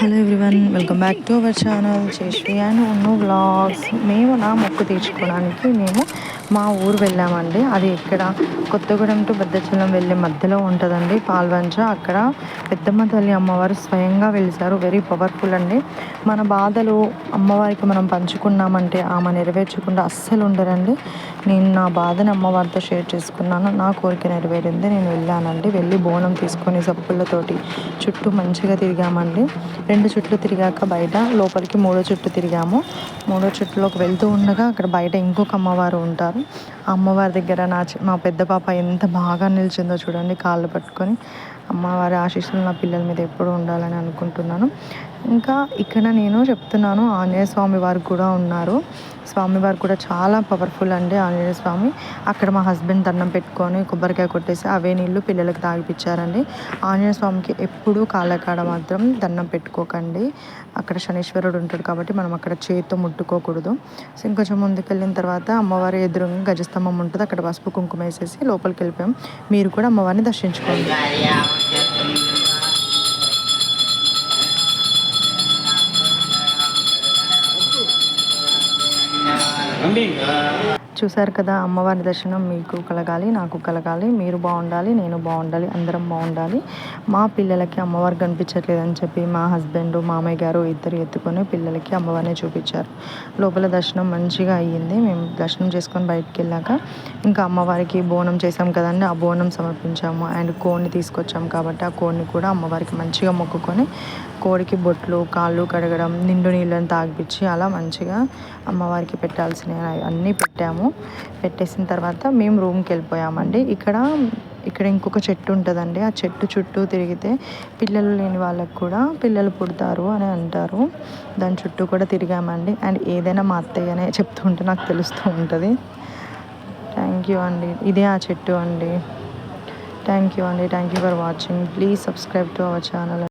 Hello everyone welcome back to our channel. చేసి and ఉన్ను blogs మేము నా మొక్కు తీర్చుకోవడానికి మేము మా ఊరు వెళ్ళామండి. అది ఇక్కడ కొత్తగూడెం టు భద్రాచలం వెళ్ళే మధ్యలో ఉంటుందండి. పాల్వంచ అక్కడ పెద్దమ్మ తల్లి అమ్మవారు స్వయంగా వెలిసారు. వెరీ పవర్ఫుల్ అండి. మన బాధలు అమ్మవారికి మనం పంచుకున్నామంటే ఆమె నెరవేర్చకుండా అస్సలు ఉండరండి. నేను నా బాధని అమ్మవారితో షేర్ చేసుకున్నాను. నా కోరిక నెరవేరింది. నేను వెళ్ళానండి. వెళ్ళి బోనం తీసుకొని సప్పులతోటి చుట్టూ మంచిగా తిరిగామండి. రెండు చుట్లు తిరిగాక బయట లోపలికి మూడో చుట్టు తిరిగాము. మూడో చుట్టులోకి వెళ్తూ ఉండగా అక్కడ బయట ఇంకొక అమ్మవారు ఉంటారు. అమ్మవారి దగ్గర నా మా పెద్ద పాప ఎంత బాగా నిలిచిందో చూడండి కాళ్ళు పట్టుకొని. అమ్మవారి ఆశీస్సులు నా పిల్లల మీద ఎప్పుడు ఉండాలని అనుకుంటున్నాను. ఇంకా ఇక్కడ నేను చెప్తున్నాను ఆంజనేయ స్వామి వారు కూడా ఉన్నారు. స్వామివారు కూడా చాలా పవర్ఫుల్ అండి ఆంజనేయ స్వామి. అక్కడ మా హస్బెండ్ దండం పెట్టుకొని కొబ్బరికాయ కొట్టేసి అవే నీళ్ళు పిల్లలకు తాగిపించారండి ఆంజనేయ స్వామికి ఎప్పుడూ కాళ్ళకాడ మాత్రం దండం పెట్టుకోకండి. అక్కడ శనీశ్వరుడు ఉంటాడు కాబట్టి మనం అక్కడ చేతితో ముట్టుకోకూడదు. సో ఇంకొంచెం ముందుకు వెళ్ళిన తర్వాత అమ్మవారి ఎదురుగా గజస్తంభం ఉంటుంది. అక్కడ పసుపు కుంకుమ వేసేసి లోపలికి వెళ్ళిపోయాం మీరు కూడా అమ్మవారిని దర్శించుకోండి. 能定 చూశారు కదా అమ్మవారి దర్శనం మీకు కలగాలి నాకు కలగాలి మీరు బాగుండాలి నేను బాగుండాలి అందరం బాగుండాలి. మా పిల్లలకి అమ్మవారు కనిపించట్లేదని చెప్పి మా హస్బెండ్ మామయ్య గారు ఇద్దరు ఎత్తుకొని పిల్లలకి అమ్మవారిని చూపించారు. లోపల దర్శనం మంచిగా అయ్యింది. మేము దర్శనం చేసుకొని బయటికి వెళ్ళాక ఇంకా అమ్మవారికి బోనం చేసాం కదండి. ఆ బోనం సమర్పించాము అండ్ కోడిని తీసుకొచ్చాము కాబట్టి ఆ కోడిని కూడా అమ్మవారికి మంచిగా మొక్కుకొని కోడికి బొట్లు కాళ్ళు కడగడం నిండు నీళ్ళని తాగిపించి అలా మంచిగా అమ్మవారికి పెట్టాల్సినవి అన్నీ పెట్టాము. పెట్టేసిన తర్వాత మేము రూమ్కి వెళ్ళిపోయామండి. ఇక్కడ ఇక్కడ ఇంకొక చెట్టు ఉంటుందండి. ఆ చెట్టు చుట్టూ తిరిగితే పిల్లలు లేని వాళ్ళకు కూడా పిల్లలు పుడతారు అని అంటారు. దాని చుట్టూ కూడా తిరిగామండి. అండ్ ఏదైనా మా అత్తయ్యనే చెప్తుంటే నాకు తెలుస్తూ ఉంటుంది. థ్యాంక్ యూ అండి. ఇదే ఆ చెట్టు అండి. థ్యాంక్ యూ అండి. Thank you for watching please subscribe to our channel